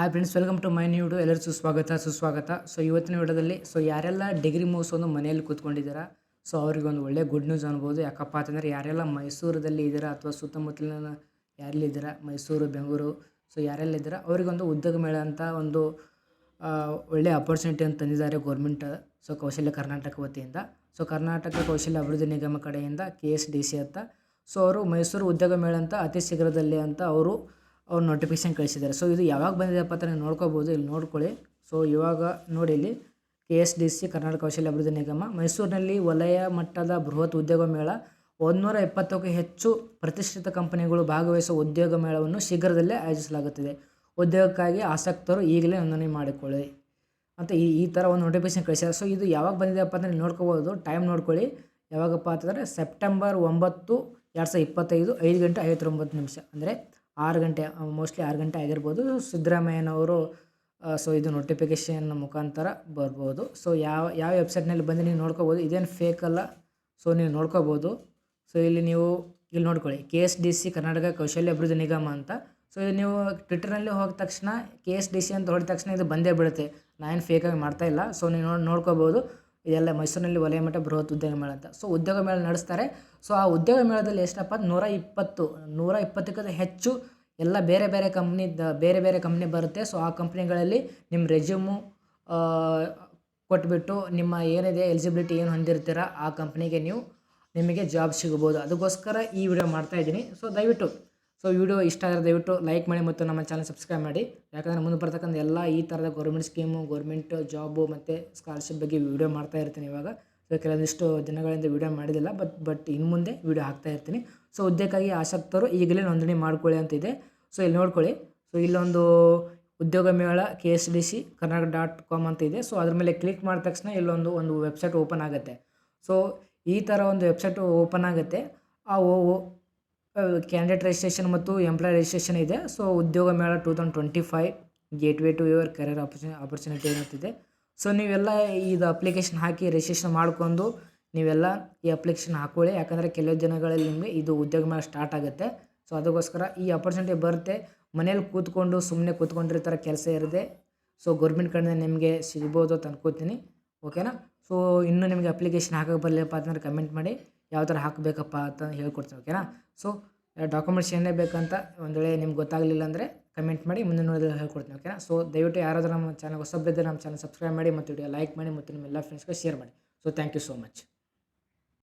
Hi friends welcome to my ನ್ಯೂಡು ಎಲ್ಲರೂ ಸುಸ್ವಾಗತ ಸುಸ್ವಾಗತ. ಸೊ ಇವತ್ತಿನ ವಿಡಿಯೋದಲ್ಲಿ ಸೊ ಯಾರೆಲ್ಲ ಡಿಗ್ರಿ ಮುಗಿಸೋದು ಮನೆಯಲ್ಲಿ ಕೂತ್ಕೊಂಡಿದ್ದೀರಾ ಸೊ ಅವ್ರಿಗೆ ಒಂದು ಒಳ್ಳೆ ಗುಡ್ ನ್ಯೂಸ್ ಅನ್ಬೋದು. ಯಾಕಪ್ಪ ಅಂತಂದರೆ, ಯಾರೆಲ್ಲ ಮೈಸೂರಲ್ಲಿ ಇದ್ದೀರಾ ಅಥವಾ ಸುತ್ತಮುತ್ತಲಿನ ಯಾರೆಲ್ಲಿದ್ದೀರಾ ಮೈಸೂರು, ಬೆಂಗಳೂರು ಸೊ ಯಾರೆಲ್ಲ ಇದ್ದೀರಾ ಅವರಿಗೊಂದು ಉದ್ಯೋಗ ಮೇಳ ಅಂತ ಒಂದು ಒಳ್ಳೆ ಅಪರ್ಚುನಿಟಿ ಅಂತ ತಂದಿದ್ದಾರೆ ಗೌರ್ಮೆಂಟ್ ಸೊ ಕೌಶಲ್ಯ ಕರ್ನಾಟಕ ವತಿಯಿಂದ. ಸೊ ಕರ್ನಾಟಕ ಕೌಶಲ್ಯ ಅಭಿವೃದ್ಧಿ ನಿಗಮ ಕಡೆಯಿಂದ ಕೆ ಎಸ್ ಡಿ ಸಿ ಅಂತ. ಸೊ ಅವರು ಮೈಸೂರು ಉದ್ಯೋಗ ಮೇಳ ಅಂತ ಅತಿ ಶೀಘ್ರದಲ್ಲಿ ಅಂತ ಅವರು ಅವ್ರು ನೋಟಿಫಿಕೇಶನ್ ಕಳಿಸಿದ್ದಾರೆ. ಸೊ ಇದು ಯಾವಾಗ ಬಂದಿದೆಯಪ್ಪ ಅಂತ ನೀವು ನೋಡ್ಕೋಬೋದು. ಇಲ್ಲಿ ನೋಡ್ಕೊಳ್ಳಿ. ಸೊ ಇವಾಗ ನೋಡಿ ಇಲ್ಲಿ K S D C Karnataka ಕೌಶಲ್ಯ ಅಭಿವೃದ್ಧಿ ನಿಗಮ ಮೈಸೂರಿನಲ್ಲಿ ವಲಯ ಮಟ್ಟದ ಬೃಹತ್ ಉದ್ಯೋಗ ಮೇಳ ಒಂದುನೂರ ಇಪ್ಪತ್ತಕ್ಕೂ ಹೆಚ್ಚು ಪ್ರತಿಷ್ಠಿತ ಕಂಪನಿಗಳು ಭಾಗವಹಿಸುವ ಉದ್ಯೋಗ ಮೇಳವನ್ನು ಶೀಘ್ರದಲ್ಲೇ ಆಯೋಜಿಸಲಾಗುತ್ತಿದೆ. ಉದ್ಯೋಗಕ್ಕಾಗಿ ಆಸಕ್ತರು ಈಗಲೇ ನೋಂದಣಿ ಮಾಡಿಕೊಳ್ಳಿ. ಅಂತ ಈ ಈ ಥರ ಒಂದು ನೋಟಿಫಿಕೇಶನ್ ಕಳಿಸ್ಯಾರ ಸೊ ಇದು ಯಾವಾಗ ಬಂದಿದೆಯಪ್ಪ ಅಂದರೆ ನೋಡ್ಕೋಬೋದು. ಟೈಮ್ ನೋಡ್ಕೊಳ್ಳಿ. ಯಾವಾಗಪ್ಪ ಅಂತಂದರೆ ಸೆಪ್ಟೆಂಬರ್ ಒಂಬತ್ತು, ಎರಡು ಸಾವಿರದ ಇಪ್ಪತ್ತೈದು, ಐದು ಗಂಟೆ ಐವತ್ತೊಂಬತ್ತು ನಿಮಿಷ. ಅಂದರೆ ಆರು ಗಂಟೆ ಮೋಸ್ಟ್ಲಿ ಆರು ಗಂಟೆ ಆಗಿರ್ಬೋದು. ಸಿದ್ದರಾಮಯ್ಯನವರು ಸೊ ಇದು ನೋಟಿಫಿಕೇಶನ್ ಮುಖಾಂತರ ಬರ್ಬೋದು. ಸೊ ಯಾವ ಯಾವ ವೆಬ್ಸೈಟ್ನಲ್ಲಿ ಬಂದು ನೀವು ನೋಡ್ಕೋಬೋದು, ಇದೇನು ಫೇಕ್ ಅಲ್ಲ. ಸೊ ನೀವು ನೋಡ್ಕೋಬೋದು. ಸೊ ಇಲ್ಲಿ ನೀವು, ಇಲ್ಲಿ ನೋಡ್ಕೊಳ್ಳಿ K S D C Karnataka ಕೌಶಲ್ಯ ಅಭಿವೃದ್ಧಿ ನಿಗಮ ಅಂತ. ಸೊ ಇದು ನೀವು ಟ್ವಿಟರ್ನಲ್ಲಿ ಹೋದ ತಕ್ಷಣ ಕೆ ಎಸ್ ಡಿ ಸಿ ಅಂತ ಹೊಡೆದ ತಕ್ಷಣ ಇದು ಬಂದೇ ಬೀಳುತ್ತೆ ನಾನೇನು ಫೇಕಾಗಿ ಮಾಡ್ತಾ ಇಲ್ಲ. ಸೊ ನೀವು ನೋಡಿ, ನೋಡ್ಕೋಬೋದು. ಇದೆಲ್ಲ ಮೈಸೂರಿನಲ್ಲಿ ವಲಯ ಮಟ್ಟ ಬೃಹತ್ ಉದ್ಯೋಗ ಮೇಳ ಅಂತ. ಸೊ ಉದ್ಯೋಗ ಮೇಳ ನಡೆಸ್ತಾರೆ. ಸೊ ಆ ಉದ್ಯೋಗ ಮೇಳದಲ್ಲಿ ಎಷ್ಟಪ್ಪ ನೂರ ಇಪ್ಪತ್ತು, ನೂರ ಇಪ್ಪತ್ತಕ್ಕಿಂತ ಹೆಚ್ಚು ಎಲ್ಲ ಬೇರೆ ಬೇರೆ ಕಂಪ್ನಿ ಬೇರೆ ಬೇರೆ ಕಂಪ್ನಿ ಬರುತ್ತೆ. ಸೊ ಆ ಕಂಪ್ನಿಗಳಲ್ಲಿ ನಿಮ್ಮ ರೆಸ್ಯೂಮು ಕೊಟ್ಬಿಟ್ಟು ನಿಮ್ಮ ಏನಿದೆ ಎಲಿಜಿಬಿಲಿಟಿ ಏನು ಹೊಂದಿರ್ತೀರ ಆ ಕಂಪ್ನಿಗೆ ನೀವು ನಿಮಗೆ ಜಾಬ್ ಸಿಗ್ಬೋದು. ಅದಕ್ಕೋಸ್ಕರ ಈ ವಿಡಿಯೋ ಮಾಡ್ತಾ ಇದ್ದೀನಿ. ಸೊ ದಯವಿಟ್ಟು ಸೊ ವಿಡಿಯೋ ಇಷ್ಟ ಆದರೆ ದಯವಿಟ್ಟು ಲೈಕ್ ಮಾಡಿ ಮತ್ತು ನಮ್ಮ ಚಾನಲ್ ಸಬ್ಸ್ಕ್ರೈಬ್ ಮಾಡಿ. ಯಾಕಂದರೆ ಮುಂದೆ ಬರ್ತಕ್ಕಂಥ ಎಲ್ಲ ಈ ಥರದ ಗೌರ್ಮೆಂಟ್ ಸ್ಕೀಮು ಗೌರ್ಮೆಂಟ್ ಜಾಬು ಮತ್ತು ಸ್ಕಾಲರ್ಶಿಪ್ ಬಗ್ಗೆ ವಿಡಿಯೋ ಮಾಡ್ತಾ ಇರ್ತೀನಿ ಇವಾಗ. ಸೊ ಕೆಲವೊಂದಿಷ್ಟು ದಿನಗಳಿಂದ ವಿಡಿಯೋ ಮಾಡಿದಿಲ್ಲ ಬಟ್ ಬಟ್ ಇನ್ನು ಮುಂದೆ ವಿಡಿಯೋ ಹಾಕ್ತಾ ಇರ್ತೀನಿ. ಸೊ ಉದ್ಯೋಗಕ್ಕಾಗಿ ಆಸಕ್ತರು ಈಗಲೇ ನೋಂದಣಿ ಮಾಡ್ಕೊಳ್ಳಿ ಅಂತಿದೆ ಸೊ ಇಲ್ಲಿ ನೋಡ್ಕೊಳ್ಳಿ. ಸೊ ಇಲ್ಲೊಂದು ಉದ್ಯೋಗ ಮೇಳ K S D C Karnataka dot com ಅಂತ ಇದೆ. ಸೊ ಅದ್ರ ಮೇಲೆ ಕ್ಲಿಕ್ ಮಾಡಿದ ತಕ್ಷಣ ಇಲ್ಲೊಂದು ಒಂದು ವೆಬ್ಸೈಟ್ ಓಪನ್ ಆಗುತ್ತೆ. ಸೊ ಈ ಥರ ಒಂದು ವೆಬ್ಸೈಟ್ ಓಪನ್ ಆಗುತ್ತೆ. ಆ ಕ್ಯಾಂಡಿಡೇಟ್ ರಿಜಿಸ್ಟ್ರೇಷನ್ ಮತ್ತು ಎಂಪ್ಲಾಯ್ ರಿಜಿಸ್ಟ್ರೇಷನ್ ಇದೆ. ಸೊ ಉದ್ಯೋಗ ಮೇಳ two thousand twenty five gateway to your career ಆಪರ್ಚು opportunity ಏನಂತಿದೆ ಸೊ ನೀವೆಲ್ಲ ಇದು ಅಪ್ಲಿಕೇಶನ್ ಹಾಕಿ ರಿಜಿಸ್ಟ್ರೇಷನ್ ಮಾಡ್ಕೊಂಡು ನೀವೆಲ್ಲ ಈ ಅಪ್ಲಿಕೇಶನ್ ಹಾಕೊಳ್ಳಿ. ಯಾಕಂದರೆ ಕೆಲವು ದಿನಗಳಲ್ಲಿ ನಿಮಗೆ ಇದು ಉದ್ಯೋಗ ಮೇಳ ಸ್ಟಾರ್ಟ್ ಆಗುತ್ತೆ. ಸೊ ಅದಕ್ಕೋಸ್ಕರ ಈ ಅಪರ್ಚುನಿಟಿ ಬರುತ್ತೆ. ಮನೇಲಿ ಕೂತ್ಕೊಂಡು ಸುಮ್ಮನೆ ಕೂತ್ಕೊಂಡಿರ್ತಾರೆ ಕೆಲಸ ಇರದೆ ಸೊ ಗೌರ್ಮೆಂಟ್ ಕಡೆಯಿಂದ ನಿಮಗೆ ಸಿಗ್ಬೋದು ಅಂತ ಅನ್ಕೋತೀನಿ. ಓಕೆನಾ ಸೊ ಇನ್ನೂ ನಿಮಗೆ ಅಪ್ಲಿಕೇಶನ್ ಹಾಕಕ್ಕೆ ಬರಲಿಲ್ಲಪ್ಪ ಅಂತಂದ್ರೆ ಕಮೆಂಟ್ ಮಾಡಿ ಯಾವ ಥರ ಹಾಕಬೇಕಪ್ಪ ಅಂತ ಹೇಳ್ಕೊಡ್ತೀನಿ ಓಕೆನಾ ಸೊ ಡಾಕ್ಯುಮೆಂಟ್ಸ್ ಏನೇ ಬೇಕಂತ ಒಂದು ವೇಳೆ ನಿಮ್ಗೆ ಗೊತ್ತಾಗಲಿಲ್ಲ ಅಂದರೆ ಕಮೆಂಟ್ ಮಾಡಿ ಮುಂದೆ ನೋಡಿದ್ರೆ ಹೇಳ್ಕೊಡ್ತೀನಿ ಓಕೆನಾ ಸೊ ದಯವಿಟ್ಟು ಯಾರಾದರೂ ನಮ್ಮ ಚಾನಲ್ ಹೊಸಬ್ಬಿದ್ದರೆ ನಮ್ಮ ಚಾನಲ್ ಸಬ್ಸ್ಕ್ರೈಬ್ ಮಾಡಿ ಮತ್ತು ವಿಡಿಯೋ ಲೈಕ್ ಮಾಡಿ ಮತ್ತು ನಿಮ್ಮ ಎಲ್ಲ ಫ್ರೆಂಡ್ಸ್ಗೆ ಶೇರ್ ಮಾಡಿ. So thank you so much